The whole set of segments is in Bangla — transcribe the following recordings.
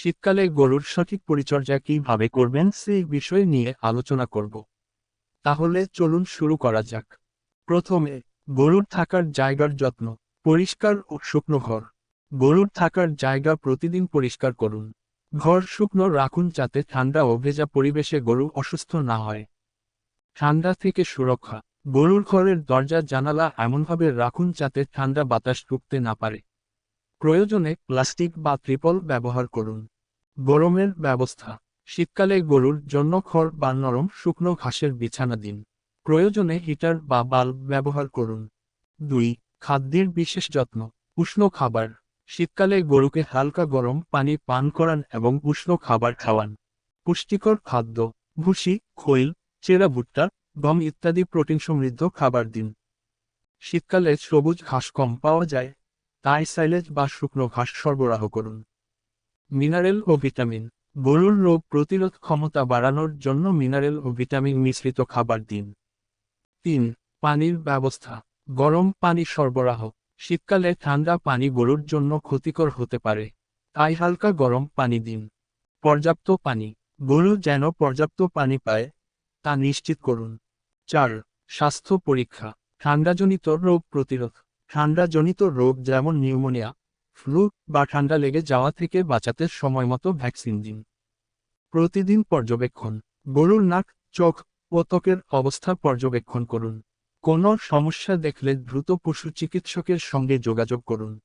শীতকালে গরুর সঠিক পরিচর্যা কীভাবে করবেন সেই বিষয় নিয়ে আলোচনা করব। তাহলে চলুন শুরু করা যাক। প্রথমে, গরুর থাকার জায়গার যত্ন, পরিষ্কার ও শুকনো ঘর। গরুর থাকার জায়গা প্রতিদিন পরিষ্কার করুন। ঘর শুকনো রাখুন যাতে ঠান্ডা ও ভেজা পরিবেশে গরু অসুস্থ না হয়। ঠান্ডা থেকে সুরক্ষা, গরুর ঘরের দরজা জানালা এমনভাবে রাখুন যাতে ঠান্ডা বাতাস ঢুকতে না পারে। প্রয়োজনে প্লাস্টিক বা ত্রিপল ব্যবহার করুন। গরমের ব্যবস্থা। শীতকালে গরুর জন্য খড় বা নরম শুকনো ঘাসের বিছানা দিন। প্রয়োজনে হিটার বা বাল্ব ব্যবহার করুন। দুই, খাদ্যের বিশেষ যত্ন। উষ্ণ খাবার। শীতকালে গরুকে হালকা গরম পানি পান করান এবং উষ্ণ খাবার খাওয়ান। পুষ্টিকর খাদ্য, ভুসি, খৈল, চেরা ভুট্টা, গম ইত্যাদি প্রোটিন সমৃদ্ধ খাবার দিন। শীতকালে সবুজ ঘাস কম পাওয়া যায়। তাই সাইলেজ বা শুকনো ঘাস সরবরাহ করুন। মিনারেল ও ভিটামিন। গরুর রোগ প্রতিরোধ ক্ষমতা বাড়ানোর জন্য মিনারেল ও ভিটামিন মিশ্রিত খাবার দিন। তিন, পানির ব্যবস্থা। গরম পানি সরবরাহ। শীতকালে ঠান্ডা পানি গরুর জন্য ক্ষতিকর হতে পারে। তাই হালকা গরম পানি দিন। পর্যাপ্ত পানি। গরু যেন পর্যাপ্ত পানি পায়, তা নিশ্চিত করুন। চার, স্বাস্থ্য পরীক্ষা। ঠান্ডাজনিত রোগ প্রতিরোধ। ঠান্ডাজনিত রোগ যেমন নিউমোনিয়া, ফ্লু বা ঠান্ডা লেগে যাওয়া থেকে বাঁচাতে সময়মতো ভ্যাকসিন দিন। প্রতিদিন পর্যবেক্ষণ, গরুর নাক, চোখ ও ত্বকের অবস্থা পর্যবেক্ষণ করুন। কোনো সমস্যা দেখলে দ্রুত পশু চিকিৎসকের সঙ্গে যোগাযোগ করুন।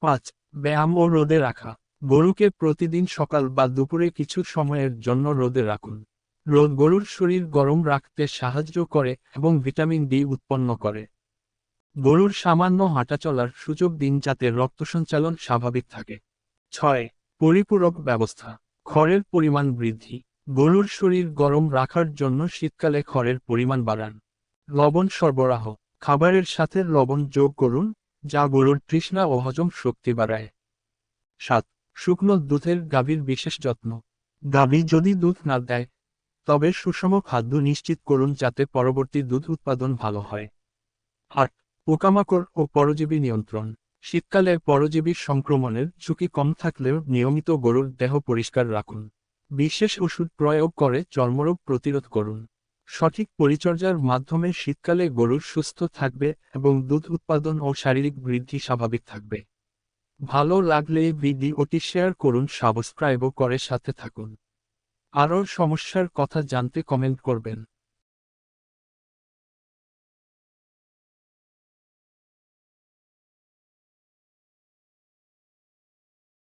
পাঁচ, ব্যায়াম ও রোদে রাখা। গরুকে প্রতিদিন সকাল বা দুপুরে কিছু সময়ের জন্য রোদে রাখুন। রোদ গরুর শরীর গরম রাখতে সাহায্য করে এবং ভিটামিন ডি উৎপন্ন করে। গরুর সামান্য হাঁটাচলার সুযোগ দিন যাতে রক্ত সঞ্চালন স্বাভাবিক থাকে। ছয়, পরিপূরক ব্যবস্থা। খড়ের পরিমাণ বৃদ্ধি। গরুর শরীর গরম রাখার জন্য শীতকালে খড়ের পরিমাণ বাড়ান। লবণ সরবরাহ। খাবারের সাথে লবণ যোগ করুন, যা গরুর তৃষ্ণা ও হজম শক্তি বাড়ায়। সাত, শুকনো দুধের গাভীর বিশেষ যত্ন। গাভী যদি দুধ না দেয়, তবে সুষম খাদ্য নিশ্চিত করুন যাতে পরবর্তী দুধ উৎপাদন ভালো হয়। আট পোকামাকড় ও পরজীবী নিয়ন্ত্রণ। শীতকালে পরজীবী সংক্রমণের ঝুঁকি কম থাকলেও নিয়মিত গরুর দেহ পরিষ্কার রাখুন। বিশেষ ওষুধ প্রয়োগ করে চর্মরোগ প্রতিরোধ করুন। সঠিক পরিচর্যার মাধ্যমে শীতকালে গরুর সুস্থ থাকবে এবং দুধ উৎপাদন ও শারীরিক বৃদ্ধি স্বাভাবিক থাকবে। ভালো লাগলে ভিডিওটি শেয়ার করুন, সাবস্ক্রাইবও করে সাথে থাকুন। আরও সমস্যার কথা জানতে কমেন্ট করবেন।